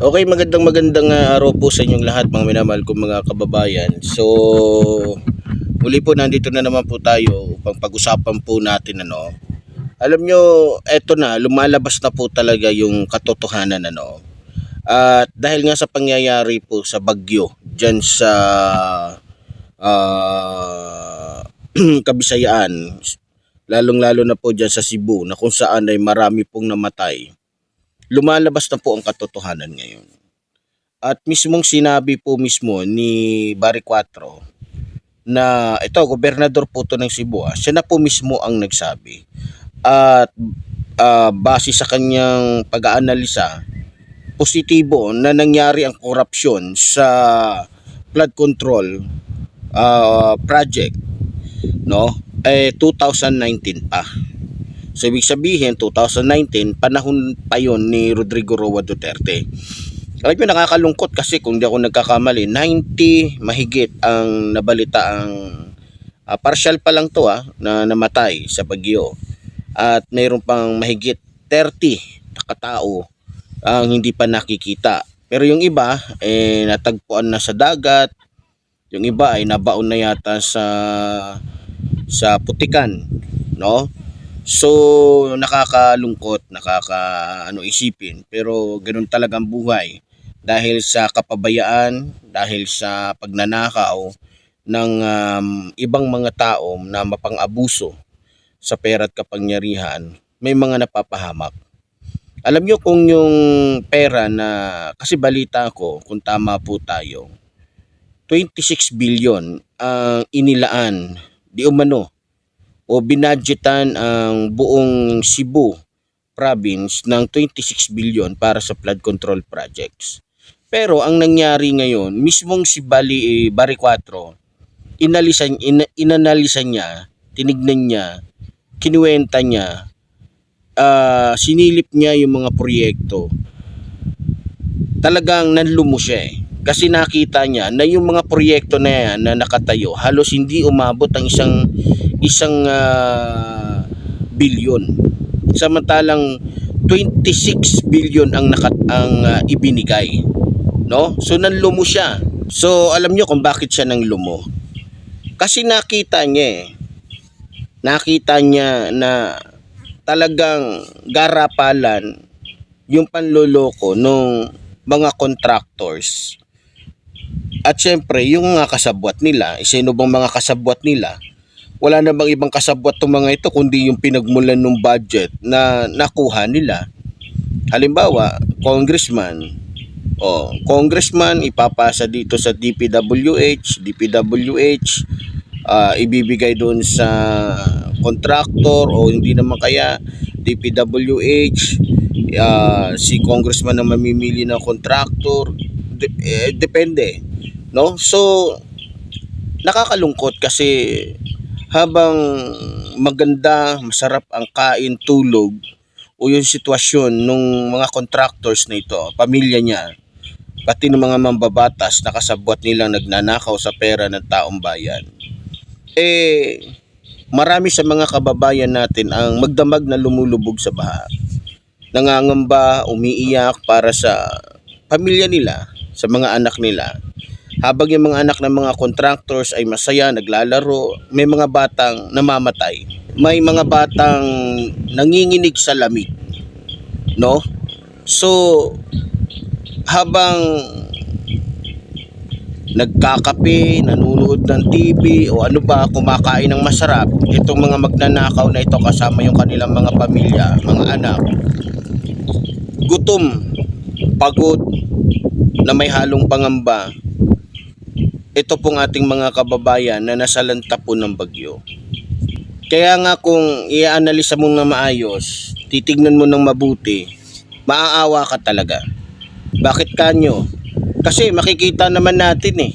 Okay, magandang magandang ah, araw po sa inyong lahat mga minamahal kong mga kababayan. So, muli po nandito na naman po tayo upang pag-usapan po natin ano. Alam nyo, eto na, lumalabas na po talaga yung katotohanan ano. At dahil nga sa pangyayari po sa bagyo dyan sa ah, Kabisayaan, lalong-lalo na po dyan sa Cebu na kung saan ay marami pong namatay lumalabas na po ang katotohanan ngayon. At mismong sinabi po mismo ni Barry Cuatro na ito, gobernador po to ng Cebu, ah, siya na po mismo ang nagsabi. At ah, base sa kanyang pag-aanalisa, positibo na nangyari ang korupsyon sa flood control ah, project no eh 2019 pa So ibig sabihin 2019 panahon pa yon ni Rodrigo Roa Duterte. Alam nyo nakakalungkot kasi kung di ako nagkakamali 90 mahigit ang nabalita ang ah, partial pa lang to ah, na namatay sa bagyo. At mayroon pang mahigit 30 na katao ang hindi pa nakikita. Pero yung iba eh natagpuan na sa dagat. Yung iba ay nabaon na yata sa sa putikan, no? So nakakalungkot, nakaka ano isipin, pero ganun talaga ang buhay. Dahil sa kapabayaan, dahil sa pagnanakaw ng um, ibang mga tao na mapang-abuso sa pera at kapangyarihan, may mga napapahamak. Alam nyo kung yung pera na, kasi balita ko, kung tama po tayo, 26 billion ang inilaan. Di umano o binadgetan ang buong Cebu province ng 26 billion para sa flood control projects. Pero ang nangyari ngayon, mismong si Bali eh, Bari 4, inalisan in, inanalisa niya, tinignan niya, kinuwenta niya, ah, sinilip niya yung mga proyekto. Talagang nanlumo siya eh. Kasi nakita niya na yung mga proyekto na yan na nakatayo, halos hindi umabot ang isang isang ah, bilyon. Samantalang 26 billion ang nakat ang ah, ibinigay. No? So nanlumo siya. So alam niyo kung bakit siya nang lumo. Kasi nakita niya eh. Nakita niya na talagang garapalan yung panloloko nung mga contractors. At syempre, yung mga kasabwat nila, eh, sino bang mga kasabwat nila? Wala na bang ibang kasabwat tong mga ito kundi yung pinagmulan ng budget na nakuha nila. Halimbawa, congressman, oh, congressman ipapasa dito sa DPWH, DPWH ah, ibibigay doon sa contractor o hindi naman kaya DPWH ah, si congressman na mamimili ng contractor. De- eh, depende no? So nakakalungkot kasi habang maganda masarap ang kain tulog o yung sitwasyon nung mga contractors na ito pamilya niya pati ng mga mambabatas na kasabwat nilang nagnanakaw sa pera ng taong bayan eh marami sa mga kababayan natin ang magdamag na lumulubog sa baha nangangamba, umiiyak para sa pamilya nila, sa mga anak nila. Habang yung mga anak ng mga contractors ay masaya, naglalaro, may mga batang namamatay. May mga batang nanginginig sa lamig. No? So, habang nagkakape, nanonood ng TV o ano ba, kumakain ng masarap, itong mga magnanakaw na ito kasama yung kanilang mga pamilya, mga anak, gutom, pagod, na may halong pangamba, ito pong ating mga kababayan na nasalanta po ng bagyo. Kaya nga kung i-analisa mo na maayos, titignan mo ng mabuti, maaawa ka talaga. Bakit kanyo? Kasi makikita naman natin eh,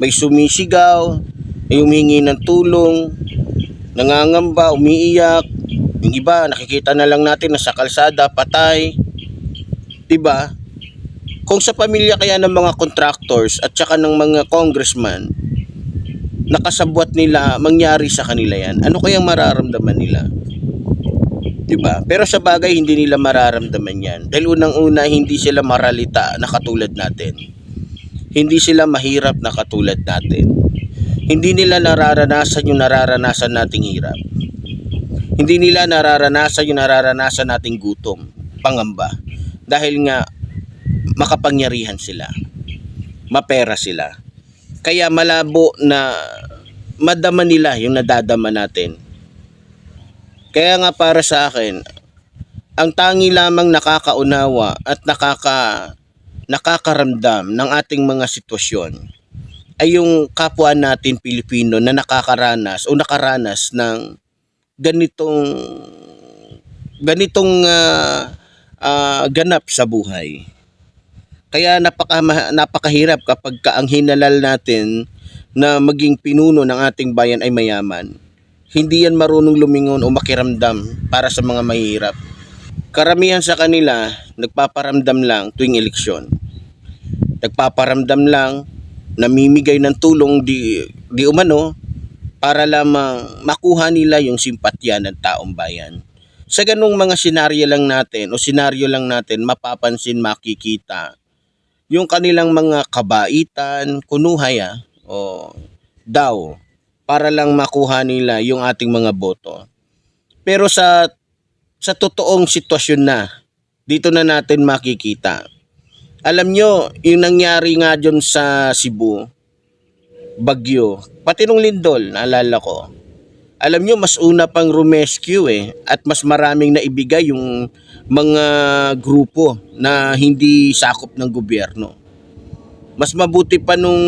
may sumisigaw, may humingi ng tulong, nangangamba, umiiyak, yung iba nakikita na lang natin na sa kalsada, patay, 'di ba? Kung sa pamilya kaya ng mga contractors at saka ng mga congressman nakasabwat nila mangyari sa kanila yan, ano kayang mararamdaman nila? 'Di ba? Pero sa bagay hindi nila mararamdaman 'yan. Dahil unang-una hindi sila maralita na katulad natin. Hindi sila mahirap na katulad natin. Hindi nila nararanasan yung nararanasan nating hirap. Hindi nila nararanasan yung nararanasan nating gutom, pangamba. Dahil nga makapangyarihan sila. Mapera sila. Kaya malabo na madama nila yung nadadama natin. Kaya nga para sa akin, ang tangi lamang nakakaunawa at nakaka nakakaramdam ng ating mga sitwasyon ay yung kapwa natin Pilipino na nakakaranas o nakaranas ng ganitong ganitong ah, ah, ganap sa buhay. Kaya napaka napakahirap kapag ka ang hinalal natin na maging pinuno ng ating bayan ay mayaman. Hindi yan marunong lumingon o makiramdam para sa mga mahihirap. Karamihan sa kanila nagpaparamdam lang tuwing eleksyon. Nagpaparamdam lang, namimigay ng tulong di, di umano para lamang makuha nila yung simpatya ng taong bayan. Sa ganung mga senaryo lang natin o senaryo lang natin mapapansin makikita yung kanilang mga kabaitan, kunuhaya o daw para lang makuha nila yung ating mga boto. Pero sa sa totoong sitwasyon na dito na natin makikita. Alam nyo, yung nangyari nga dyan sa Cebu, Bagyo, pati nung Lindol, naalala ko. Alam nyo, mas una pang rumescue eh, at mas maraming naibigay yung mga grupo na hindi sakop ng gobyerno. Mas mabuti pa nung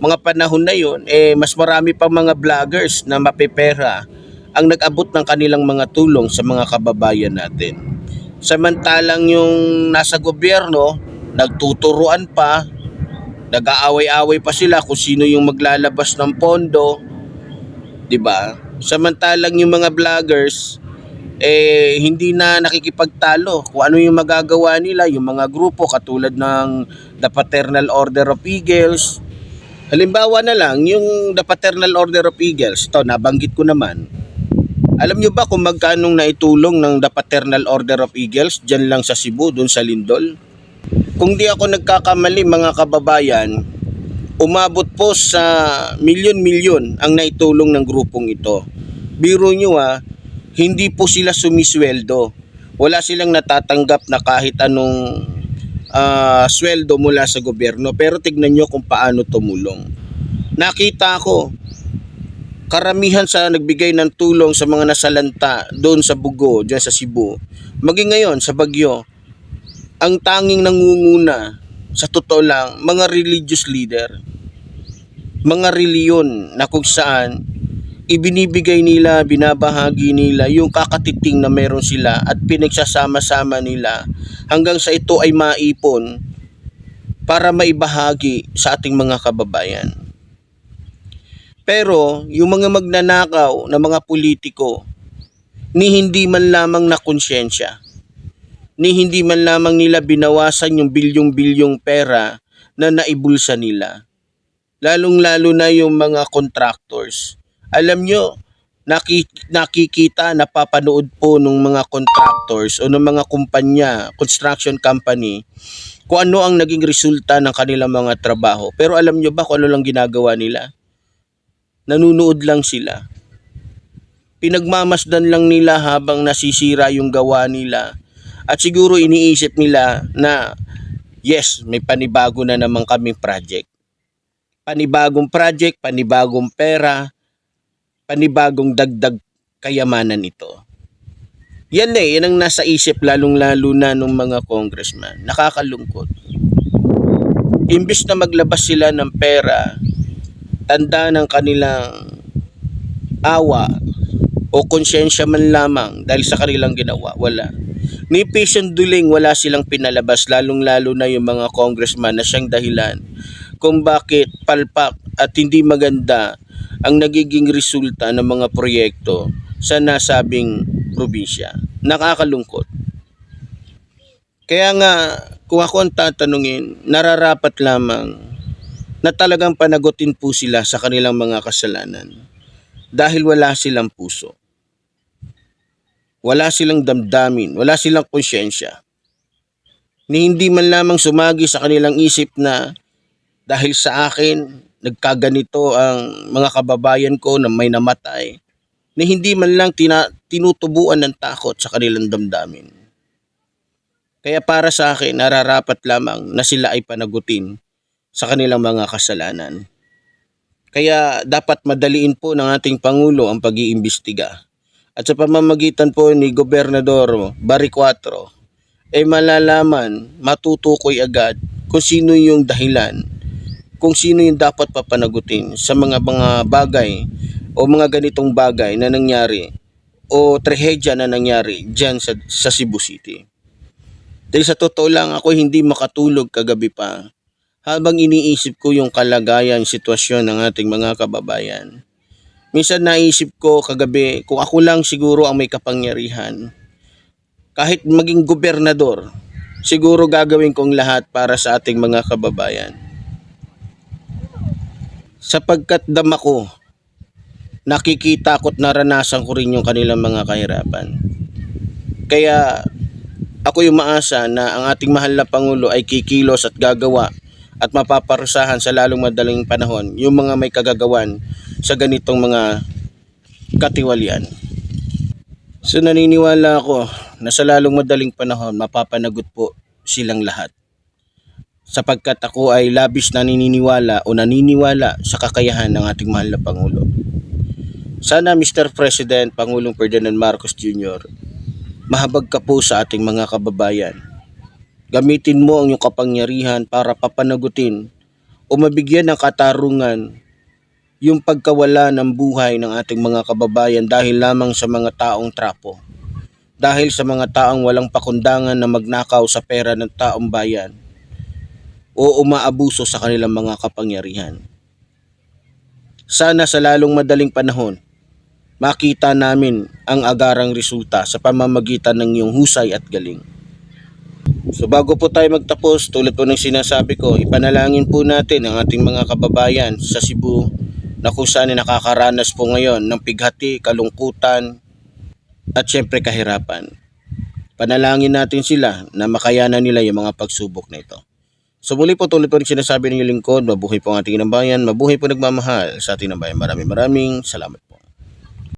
mga panahon na yon, eh mas marami pa mga vloggers na mapepera ang nag-abot ng kanilang mga tulong sa mga kababayan natin. Samantalang yung nasa gobyerno, nagtuturuan pa, nag-aaway-away pa sila kung sino yung maglalabas ng pondo, 'di ba? Samantalang yung mga vloggers eh hindi na nakikipagtalo kung ano yung magagawa nila yung mga grupo katulad ng The Paternal Order of Eagles. Halimbawa na lang yung The Paternal Order of Eagles, to nabanggit ko naman. Alam nyo ba kung magkano naitulong ng The Paternal Order of Eagles dyan lang sa Cebu, dun sa Lindol? Kung di ako nagkakamali mga kababayan, umabot po sa milyon-milyon ang naitulong ng grupong ito. Biro nyo ha, hindi po sila sumisweldo. Wala silang natatanggap na kahit anong ah, sweldo mula sa gobyerno. Pero tignan nyo kung paano tumulong. Nakita ko, karamihan sa nagbigay ng tulong sa mga nasalanta doon sa Bugo, diyan sa Cebu. Maging ngayon sa Bagyo, ang tanging nangunguna sa totoo lang, mga religious leader, mga reliyon na kung saan ibinibigay nila, binabahagi nila yung kakatiting na meron sila at pinagsasama-sama nila hanggang sa ito ay maipon para maibahagi sa ating mga kababayan. Pero yung mga magnanakaw na mga politiko, ni hindi man lamang na konsyensya, ni hindi man lamang nila binawasan yung bilyong-bilyong pera na naibulsa nila. Lalong-lalo na yung mga contractors. Alam nyo, naki, nakikita, napapanood po ng mga contractors o ng mga kumpanya, construction company, kung ano ang naging resulta ng kanilang mga trabaho. Pero alam nyo ba kung ano lang ginagawa nila? Nanunood lang sila. Pinagmamasdan lang nila habang nasisira yung gawa nila. At siguro iniisip nila na yes, may panibago na naman kaming project. Panibagong project, panibagong pera, panibagong dagdag kayamanan ito. Yan eh, yan ang nasa isip lalong-lalo na ng mga congressman. Nakakalungkot. Imbis na maglabas sila ng pera, tanda ng kanilang awa o konsyensya man lamang dahil sa kanilang ginawa, wala. Ni patient duling wala silang pinalabas lalong-lalo na yung mga congressman na siyang dahilan kung bakit palpak at hindi maganda ang nagiging resulta ng mga proyekto sa nasabing probinsya. Nakakalungkot. Kaya nga, kung ako ang tatanungin, nararapat lamang na talagang panagutin po sila sa kanilang mga kasalanan dahil wala silang puso. wala silang damdamin, wala silang konsyensya. Ni hindi man lamang sumagi sa kanilang isip na dahil sa akin, nagkaganito ang mga kababayan ko na may namatay, na hindi man lang tina, tinutubuan ng takot sa kanilang damdamin. Kaya para sa akin, nararapat lamang na sila ay panagutin sa kanilang mga kasalanan. Kaya dapat madaliin po ng ating Pangulo ang pag-iimbestiga. At sa pamamagitan po ni Gobernador Barry Cuatro, ay malalaman, matutukoy agad kung sino yung dahilan, kung sino yung dapat papanagutin sa mga mga bagay o mga ganitong bagay na nangyari o trahedya na nangyari dyan sa, sa Cebu City. Dahil sa totoo lang ako hindi makatulog kagabi pa habang iniisip ko yung kalagayan, sitwasyon ng ating mga kababayan. Minsan naisip ko kagabi kung ako lang siguro ang may kapangyarihan. Kahit maging gobernador, siguro gagawin kong lahat para sa ating mga kababayan. Sapagkat dama ko, nakikita ko at naranasan ko rin yung kanilang mga kahirapan. Kaya ako yung maasa na ang ating mahal na Pangulo ay kikilos at gagawa at mapaparusahan sa lalong madaling panahon yung mga may kagagawan sa ganitong mga katiwalian. So naniniwala ako na sa lalong madaling panahon mapapanagot po silang lahat. Sapagkat ako ay labis na naniniwala o naniniwala sa kakayahan ng ating mahal na Pangulo. Sana Mr. President, Pangulong Ferdinand Marcos Jr., mahabag ka po sa ating mga kababayan. Gamitin mo ang iyong kapangyarihan para papanagutin o mabigyan ng katarungan yung pagkawala ng buhay ng ating mga kababayan dahil lamang sa mga taong trapo. Dahil sa mga taong walang pakundangan na magnakaw sa pera ng taong bayan o umaabuso sa kanilang mga kapangyarihan. Sana sa lalong madaling panahon, makita namin ang agarang resulta sa pamamagitan ng iyong husay at galing. So bago po tayo magtapos, tulad po ng sinasabi ko, ipanalangin po natin ang ating mga kababayan sa Cebu na kung saan nakakaranas po ngayon ng pighati, kalungkutan, at syempre kahirapan. Panalangin natin sila na makayanan nila yung mga pagsubok na ito. So muli po tulad po ng sinasabi ng lingkod, mabuhay po ang ating inang bayan, mabuhay po nagmamahal sa ating inang bayan. Maraming maraming salamat.